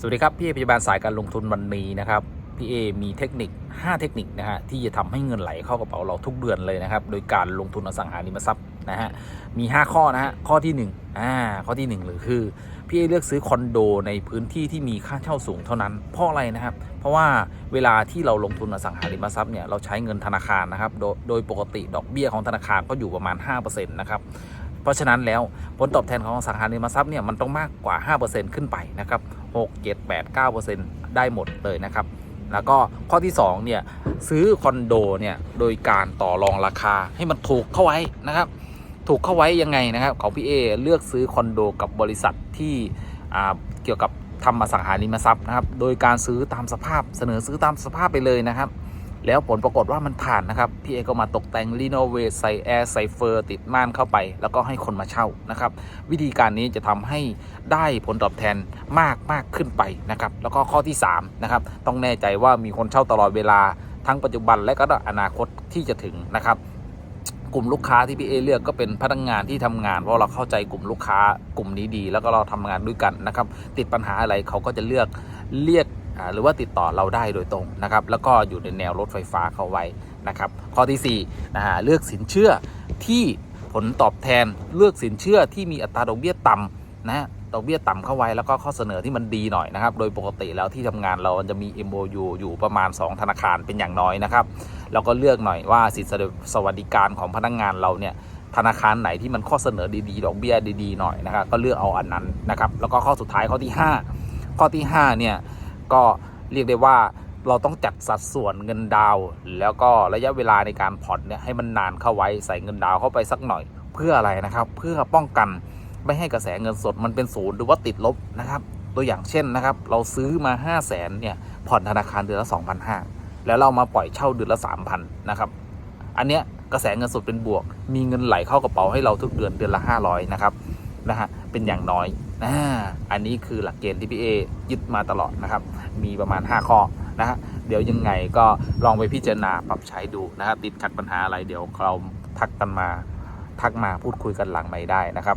สวัสดีครับ พี่เอพยาบาลสายการลงทุนวันนี้นะครับ พี่เอมีเทคนิค 5 เทคนิคนะฮะที่จะทำให้เงินไหลเข้ากระเป๋าเราทุกเดือนเลยนะครับ โดยการลงทุนอสังหาริมทรัพย์นะฮะมี 5 ข้อนะฮะข้อที่1อ่าข้อที่ 1 หรือคือ พี่เอเลือกซื้อคอนโดในพื้นที่ที่มีค่าเช่าสูงเท่านั้นเพราะอะไรนะครับ เพราะว่าเวลาที่เราลงทุนอสังหาริมทรัพย์เนี่ยเราใช้เงินธนาคารนะครับโดยโดยปกติดอกเบี้ยของธนาคารก็อยู่ประมาณ5%นะครับเพราะฉะนั้นแล้วผลตอบแทนของอสังหาริมทรัพย์เนี่ยมันต้องมากกว่า 5%ขึ้นไปนะครับ 6 7 8 9 ได้หมดเลยนะครับ แล้วก็ข้อที่2เนี่ยซื้อคอนโดเนี่ยโดยการต่อรองราคาให้มันถูกเข้าไว้นะครับถูกเข้าไว้ยังไงนะครับของพี่เอเลือกซื้อคอนโดกับบริษัทที่เกี่ยวกับทำอสังหาริมทรัพย์นะครับ โดยการซื้อตามสภาพเสนอซื้อตามสภาพไปเลยนะครับ แล้วผลปรากฏว่ามันผ่านนะครับ พี่เอก็มาตกแต่งรีโนเวทใส่แอร์ใส่เฟอร์ติดม่านเข้าไป แล้วก็ให้คนมาเช่านะครับ วิธีการนี้จะทำให้ได้ผลตอบแทนมากมากขึ้นไปนะครับ แล้วก็ข้อที่3นะครับต้องแน่ใจว่ามีคนเช่าตลอดเวลาทั้งปัจจุบันและก็อนาคตที่จะถึงนะครับ กลุ่มลูกค้าที่พี่เอเลือกก็เป็นพนักงานที่ทำงาน เพราะเราเข้าใจกลุ่มลูกค้ากลุ่มนี้ดี แล้วก็เราทำงานด้วยกันนะครับ ติดปัญหาอะไรเขาก็จะเลือกเรียกหรือว่าติดต่อเราได้โดยตรงนะครับ แล้วก็อยู่ในแนวรถไฟฟ้าเข้าไว้นะครับ ข้อที่4นะฮะเลือกสินเชื่อที่ผลตอบแทนเลือกสินเชื่อที่มีอัตราดอกเบี้ยต่ำนะ ดอกเบี้ยต่ำเข้าไว้ แล้วก็ข้อเสนอที่มันดีหน่อยนะครับ โดยปกติแล้วที่ทำงานเราจะมี MOU อยู่ประมาณ 2 ธนาคารเป็นอย่างน้อยนะครับเราก็เลือกหน่อยว่าสิทธิสวัสดิการของพนักงานเราเนี่ยธนาคารไหนที่มันข้อเสนอดีๆ ดอกเบี้ยดีๆหน่อยนะครับ ก็เลือกเอาอันนั้นนะครับ แล้วก็ข้อสุดท้ายข้อที่ 5 ข้อที่5เนี่ยก็เรียกได้ว่าเราต้องจัดสัดส่วนเงินดาว แล้วก็ระยะเวลาในการผ่อนเนี่ยให้มันนานเข้าไว้ใส่เงินดาวเข้าไปสักหน่อย เพื่ออะไรนะครับ เพื่อป้องกัน ไม่ให้กระแสเงินสดมันเป็นศูนย์หรือว่าติดลบนะครับ ตัวอย่างเช่นนะครับ เราซื้อมา 5 0 0แสนเนี่ยผ่อนธนาคารเดือนละ 2,500 แล้วเรามาปล่อยเช่าเดือนละ 3,000นะครับ อันเนี้ยกระแสเงินสดเป็นบวก มีเงินไหลเข้ากระเป๋าให้เราทุกเดือนเดือนละ 500นะครับนะฮะเป็นอย่างน้อยอ่าอันนี้คือหลักเกณฑ์ที่พี่เอยึดมาตลอดนะครับ มีประมาณ 5 ข้อนะฮะเดี๋ยวยังไงก็ลองไปพิจารณาปรับใช้ดูนะครับติดขัดปัญหาอะไรเดี๋ยวเราทักกันมาทักมาพูดคุยกันหลังไม่ได้นะครับ